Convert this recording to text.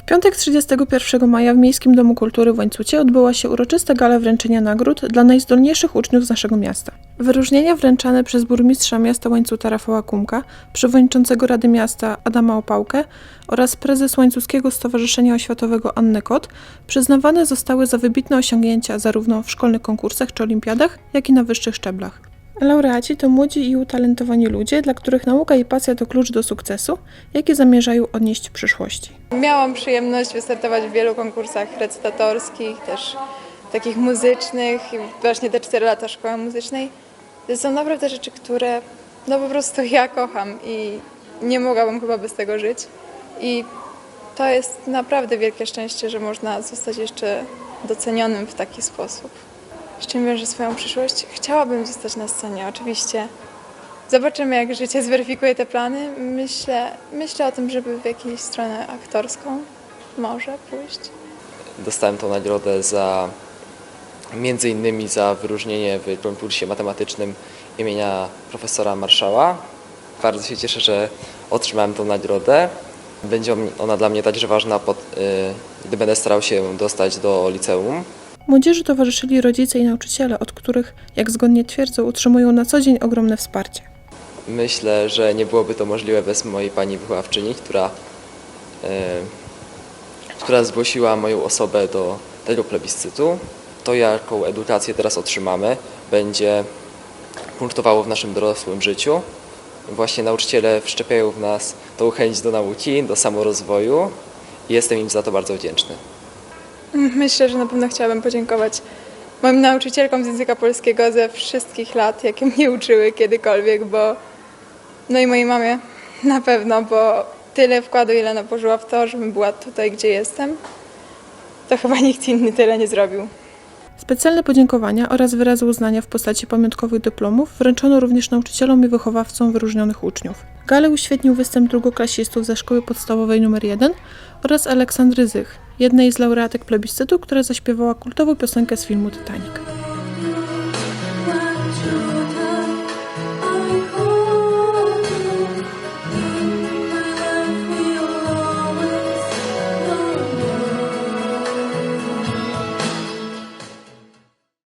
W piątek 31 maja w Miejskim Domu Kultury w Łańcucie odbyła się uroczysta gala wręczenia nagród dla najzdolniejszych uczniów z naszego miasta. Wyróżnienia wręczane przez burmistrza miasta Łańcuta Rafała Kumka, przewodniczącego Rady Miasta Adama Opałkę oraz prezes Łańcuckiego Stowarzyszenia Oświatowego Annę Kot przyznawane zostały za wybitne osiągnięcia zarówno w szkolnych konkursach czy olimpiadach, jak i na wyższych szczeblach. Laureaci to młodzi i utalentowani ludzie, dla których nauka i pasja to klucz do sukcesu, jaki zamierzają odnieść w przyszłości. Miałam przyjemność wystartować w wielu konkursach recytatorskich, też takich muzycznych właśnie te 4 lata szkoły muzycznej. To są naprawdę rzeczy, które no po prostu ja kocham i nie mogłabym chyba bez tego żyć. I to jest naprawdę wielkie szczęście, że można zostać jeszcze docenionym w taki sposób. Z czym wiążę swoją przyszłość? Chciałabym zostać na scenie, oczywiście. Zobaczymy, jak życie zweryfikuje te plany. Myślę, myślę o tym, żeby w jakąś stronę aktorską może pójść. Dostałem tą nagrodę za między innymi za wyróżnienie w konkursie matematycznym imienia profesora Marszała. Bardzo się cieszę, że otrzymałem tą nagrodę. Będzie ona dla mnie także ważna, pod, y, gdy będę starał się dostać do liceum. Młodzieży towarzyszyli rodzice i nauczyciele, od których, jak zgodnie twierdzą, utrzymują na co dzień ogromne wsparcie. Myślę, że nie byłoby to możliwe bez mojej pani wychowawczyni, która, y, która zgłosiła moją osobę do tego plebiscytu. To, jaką edukację teraz otrzymamy, będzie punktowało w naszym dorosłym życiu. Właśnie nauczyciele wszczepiają w nas tą chęć do nauki, do samorozwoju i jestem im za to bardzo wdzięczny. Myślę, że na pewno chciałabym podziękować moim nauczycielkom z języka polskiego ze wszystkich lat, jakie mnie uczyły kiedykolwiek, bo no i mojej mamie na pewno, bo tyle wkładu, ile ona położyła w to, żebym była tutaj, gdzie jestem, to chyba nikt inny tyle nie zrobił. Specjalne podziękowania oraz wyrazy uznania w postaci pamiątkowych dyplomów wręczono również nauczycielom i wychowawcom wyróżnionych uczniów. Galę uświetnił występ drugoklasistów ze szkoły podstawowej nr 1 oraz Aleksandry Zych, jednej z laureatek plebiscytu, która zaśpiewała kultową piosenkę z filmu Titanic.